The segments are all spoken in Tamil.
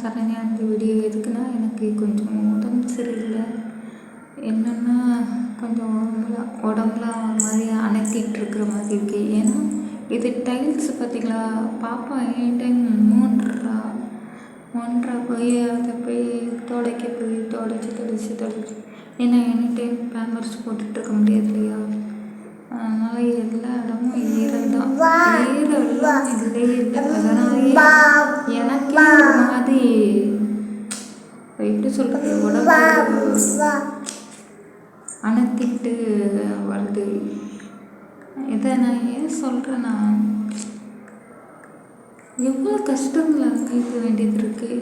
சரண்யா இந்த வீடியோ எதுக்குன்னா எனக்கு கொஞ்சம் உடம்பு சரியில்லை. என்னென்னா கொஞ்சம் உடம்புல உடம்புலாம் ஒரு மாதிரி அனத்திட்டு இருக்கிற மாதிரி இருக்கு. ஏன்னா இது டைல்ஸ் பார்த்தீங்களா? பாப்பா என் டைம் மூன்றா மூன்றா போய் அதை போய் துடைக்க போய் துடைச்சி துடைச்சி துடைச்சி. ஏன்னா எனி டைம் பேம்பர்ஸ் போட்டுட்டு இருக்க முடியாது இல்லையா? அதனால எல்லா இடமும் ஈரம் தான். ஈரம் எல்லாம் இல்லை உடம்பு வருது. இதை நான் ஏன் சொல்கிறேன்னா எவ்வளோ கஷ்டங்களை அனுபவிக்க வேண்டியது இருக்குது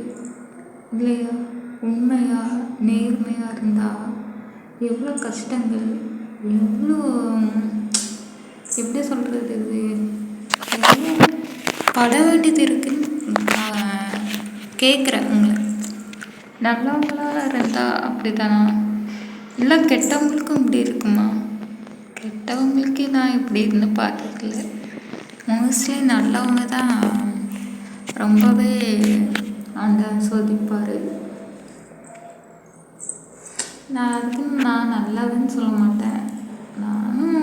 இல்லையா? உண்மையாக நேர்மையாக இருந்தால் எவ்வளோ கஷ்டங்கள் எவ்வளோ எப்படி சொல்கிறது இது? எவ்வளோ பட வேண்டியது இருக்குன்னு கேட்குறேன் உங்களை. நல்லவங்களாக இருந்தால் அப்படி தானா இல்லை கெட்டவங்களுக்கும் இப்படி இருக்குமா? கெட்டவங்களுக்கே நான் இப்படி இருந்து பார்த்ததில்ல மோஸ்ட்லி நல்லவங்க தான் ரொம்பவே அந்த சோதிப்பார். நான் அதுக்கும் நான் நல்லவன்னு சொல்ல மாட்டேன். நானும்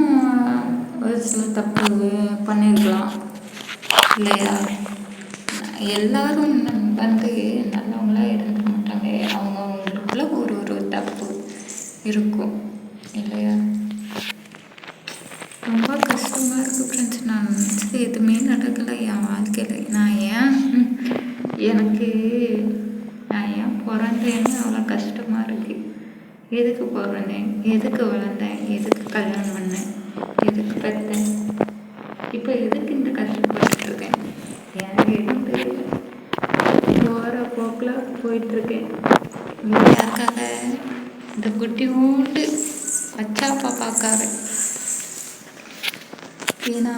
ஒரு சில தப்பு பண்ணியிருக்கலாம் இல்லையா? எல்லாரும் வந்து இருக்கும் இல்லையா? ரொம்ப கஷ்டமாக இருக்குது ஃப்ரெண்ட்ஸ் நான் நினச்சது எதுவுமே நடக்கலை என் வாழ்க்கையில். நான் ஏன்? எனக்கு நான் ஏன் பிறந்தேன்னு அவ்வளோ கஷ்டமாக இருக்குது எதுக்கு பிறந்தேன்? எதுக்கு வளர்ந்தேன்? எதுக்கு கல்யாணம் பண்ணேன்? எதுக்கு பெற்றேன்? இப்போ எதுக்கு இந்த கஷ்டப்பட்டுருக்கேன் எனக்கு எதுவும் தெரியல. போகிற போக்கில் போயிட்டுருக்கேன் யாருக்காக இந்த குட்டி ஊண்டு அச்சாப்பா பார்க்காரு. ஏன்னா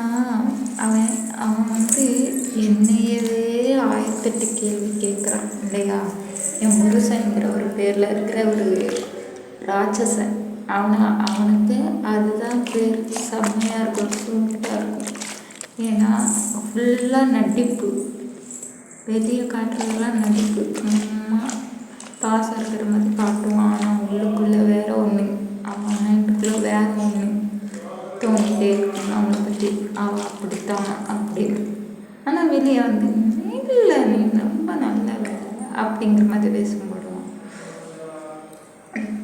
அவன் அவன் வந்து என்னையவே ஆயிரத்தெட்டு கேள்வி கேட்குறான் இல்லையா? என் முருசங்கிற ஒரு பேரில் இருக்கிற ஒரு ராட்சசன். அவனை அவனுக்கு அதுதான் பேர். செம்மையாக இருக்கும் சூப்பராக இருக்கும். ஏன்னா ஃபுல்லாக நடிப்பு. வெளியே காட்டுறதெல்லாம் நடிப்பு. சும்மா பாசம் இருக்கிற மாதிரி காட்டுவான். ஆனால் உள்ளுக்குள்ளே வேற ஒன்று அவன் மைண்டுக்குள்ளே வேற ஒன்று தோணிகிட்டே இருக்கும் அவனை பற்றி அவள் அப்படித்தான் அப்படின்னு ஆனால் வெளியே வந்து இல்லை நீ ரொம்ப நல்ல அப்படிங்கிற மாதிரி பேசும்படுவான்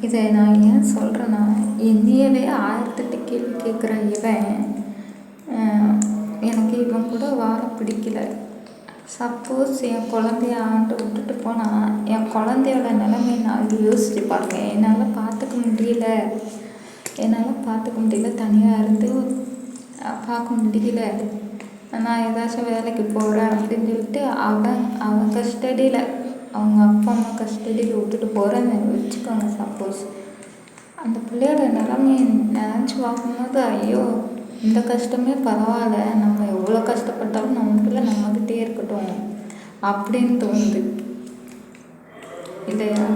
இதை நான் ஏன் சொல்கிறேன்னா என்னையவே ஆயிரத்தெட்டு கேள்வி கேட்குற இவன். எனக்கு இவன் கூட வாழ பிடிக்கல. சப்போஸ் என் குழந்தைய ஆண்டு விட்டுட்டு போனால் என் குழந்தையோட நிலைமை நான் யோசிச்சு பார்ப்பேன் என்னால் பார்த்துக்க முடியல. என்னால் பார்த்துக்க முடியல. தனியாக இருந்து பார்க்க முடியல. நான் ஏதாச்சும் வேலைக்கு போகிறேன் அப்படின்னு சொல்லிட்டு அவன் அவன் கஸ்டடியில் அவங்க அப்பா அம்மா கஸ்டடியில் விட்டுட்டு போகிறேன்னு வச்சுக்கோங்க சப்போஸ் அந்த பிள்ளையோட நிலமையை நினச்சி பார்க்கும்போது ஐயோ இந்த கஷ்டமே பரவாயில்ல. நம்ம எவ்வளோ கஷ்டப்பட்டாலும் நம்ம பிள்ளை நம்மக்கிட்டே இருக்கட்டும். அப்படின்னு தோணுது. இல்லையா?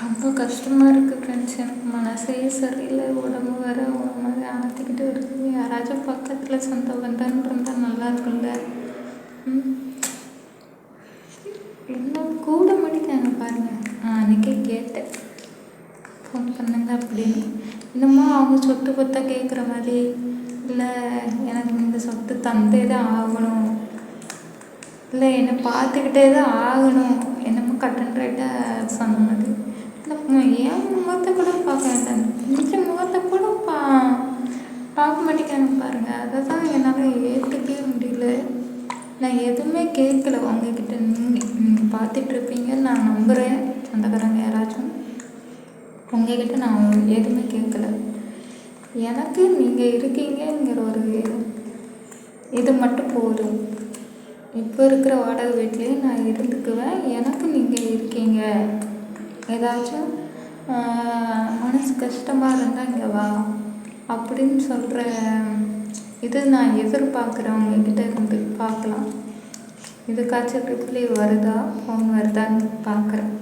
ரொம்ப கஷ்டமாக இருக்குது ஃப்ரெண்ட்ஸ் எனக்கு மனசே சரியில்லை. உடம்பு வேற ஒரு மாதிரி அணைத்திக்கிட்டு இருக்குது யாராச்சும் பக்கத்தில் சொந்த பந்தன் இருந்தால் நல்லா இருக்கும்ல. என்ன கூட நான் அன்றைக்கே கேட்டேன். ஃபோன் பண்ணுங்க அப்படின்னு. இன்னமும் அவங்க சொத்து பத்தா கேட்குற மாதிரி இல்லை எனக்கு இந்த சொத்து தந்தே தான் ஆகணும். இல்லை என்னை பார்த்துக்கிட்டே தான் ஆகணும். என்னமோ கட்டன் ரைட்டாக சொன்ன மாதிரி என் முகத்தை கூட பார்க்க வேண்டாம்? இந்த முகத்தை கூட பா பார்க்க மாட்டேங்கிறாங்க பாருங்கள் அதை தான் என்னால் ஏற்றுக்கவே முடியல. நான் எதுவுமே கேட்கல உங்ககிட்ட நீங்கள் நீங்கள் பார்த்துட்ருப்பீங்கன்னு நான் நம்புகிறேன் சொந்தக்காரங்க யாராச்சும் உங்ககிட்ட நான் எதுவுமே கேட்கல. எனக்கு நீங்கள் இருக்கீங்கங்கிற ஒரு இது மட்டும் போதும். இப்போ இருக்கிற வாடகை வீட்லேயே நான் இருந்துக்குவேன். எனக்கு நீங்கள் இருக்கீங்க. ஏதாச்சும் மனசு கஷ்டமாக இருந்தால் இங்கே வா அப்படின்னு சொல்கிற இது நான் எதிர்பார்க்குறேன் உங்ககிட்ட இருந்து. பார்க்கலாம். இதுக்காச்சும் ரிப்ளை வருதா? ஃபோன் வருதான்னு பார்க்குறேன்.